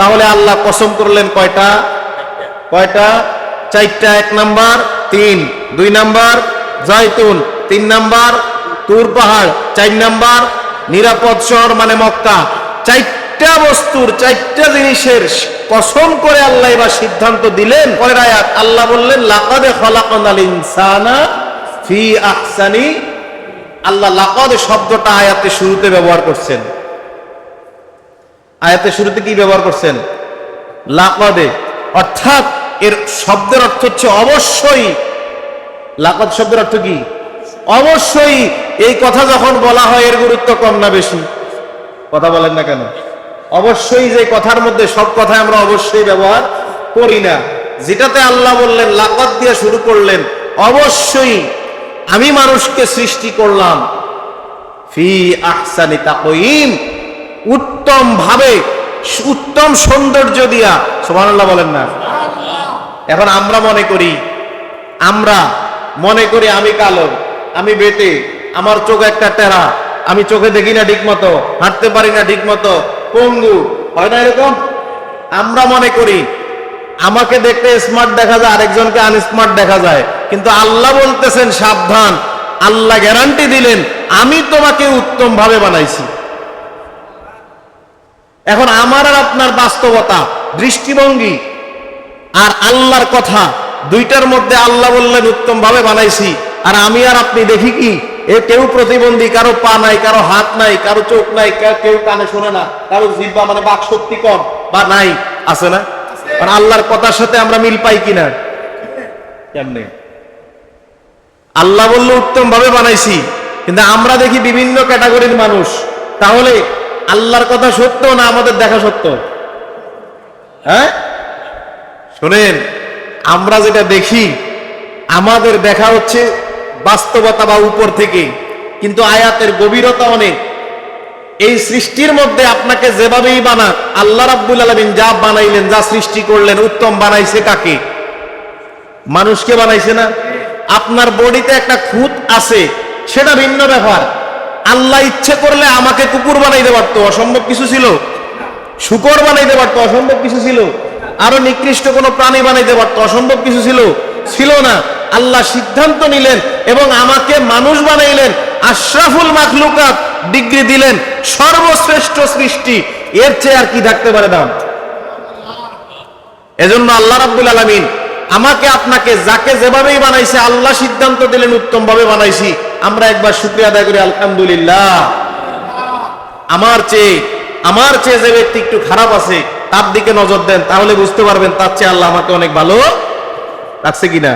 তাহলে আল্লাহ কসম করলেন কয়টা? কয়টা? চারটা, এক নাম্বার, তিন। দুই নাম্বার জয়তুন তিন নাম্বার, তুর পাহাড়। চার নাম্বার, নিরাপদ শহর মানে মক্কা। চারটা বস্তুর, চারটা জিনিসের কসম করে আল্লাহ এবার সিদ্ধান্ত দিলেন। পরের আয়াত, আল্লাহ বললেন, লাকাদে খলাকানাল ইনসানা ফি আহসানি। আল্লাহ লাকাদ শব্দটা আয়াতে শুরুতে ব্যবহার করছেন। আয়াতে শুরুতে কি ব্যবহার করছেন? লাকাদে অর্থাৎ এর শব্দের অর্থ হচ্ছে অবশ্যই। লাকাদ শব্দের অর্থ কি? অবশ্যই। এই কথা যখন বলা হয়, এর গুরুত্ব কম না বেশি। কথা বলেন না কেন? অবশ্যই যে কথার মধ্যে সব কথায় আমরা অবশ্যই ব্যবহার করি না। যেটাতে আল্লাহ বললেন লাকাদ দিয়ে শুরু করলেন, অবশ্যই আমি মানুষকে সৃষ্টি করলাম। ফি আহসানি তাকইম উত্তম ভাবে উত্তম সৌন্দর্য দিয়া, সুবহানাল্লাহ বলেন না। এখন আমরা মনে করি, আমরা মনে করি আমি কালো, আমি বেটে, আমার চোখ একটা টেরা, আমি চোখে দেখি না ঠিক মতো হাঁটতে পারি না ঠিক মতো পঙ্গু, হয় না এরকম? আমরা মনে করি, আমাকে দেখতে স্মার্ট দেখা যায়, আরেকজনকে আনস্মার্ট দেখা যায়, কিন্তু আল্লাহ বলতেছেন সাবধান, আল্লাহ গ্যারান্টি দিলেন, আমি তোমাকে উত্তম ভাবে বানাইছি। এখন আমার আর আপনার বাস্তবতা, দৃষ্টিভঙ্গি আর আল্লাহর কথা, দুইটার মধ্যে আল্লাহ বললেন উত্তম ভাবে বানাইছি। আর আমি আর আপনি দেখি কি? এ কেউ প্রতিবন্ধী, কারও পা নাই, কারও হাত নাই, কারও চোখ নাই কেউ কানে শোনে না, কারও জিব্বা মানে বাক শক্তি কম বা নাই, আছে না? আর আল্লাহর কথার সাথে আমরা মিল পাই কিনা? কেমনে? আল্লাহ বলল উত্তম ভাবে বানাইছি। কিন্তু আমরা দেখি বিভিন্ন ক্যাটাগরির মানুষ, তাহলে আল্লাহর কথা সত্য না আমাদের দেখা সত্য? হ্যাঁ? শোনেন, আমরা যেটা দেখি, আমাদের দেখা হচ্ছে বাস্তবতা বা উপর থেকে, কিন্তু আয়াতের গভীরতা অনেক। এই সৃষ্টির মধ্যে আপনাকে যেভাবেই বানাক, আল্লাহ রাব্বুল আলমিন যা বানাইলেন, যা সৃষ্টি করলেন, উত্তম বানাইছে কাকে? মানুষকে বানাইছে না? আপনার বডিতে একটা খুঁত আছে, সেটা ভিন্ন ব্যাপার। আল্লাহ ইচ্ছে করলে আমাকে কুকুর বানাইতে পারতো, অসম্ভব কিছু ছিল। শুকর বানাইতে পারতো, অসম্ভব কিছু ছিল। আরও নিকৃষ্ট কোনো প্রাণী বানাইতে পারতো, অসম্ভব কিছু ছিল। ছিল না। আল্লাহ সিদ্ধান্ত নিলেন এবং আমাকে মানুষ বানাইলেন, আশরাফুল মাখলুকাত ডিগ্রি দিলেন, সর্বশ্রেষ্ঠ সৃষ্টি। এর চেয়ে আর কি থাকতে পারে দাম? এজন্য আল্লাহ রাব্বুল আলামিন আমাকে আপনাকে যাকে যেভাবেই বানাইছে, আল্লাহ সিদ্ধান্ত দিলেন উত্তম ভাবে বানাইছি। আমরা একবার শুক্রিয়া আদায় করি, আলহামদুলিল্লাহ। আমার চেয়ে আমার চেয়ে যে ব্যক্তি একটু খারাপ আছে, তার দিকে নজর দেন, তাহলে বুঝতে পারবেন তার চেয়ে আল্লাহ আমাকে অনেক ভালো রাখছে কিনা।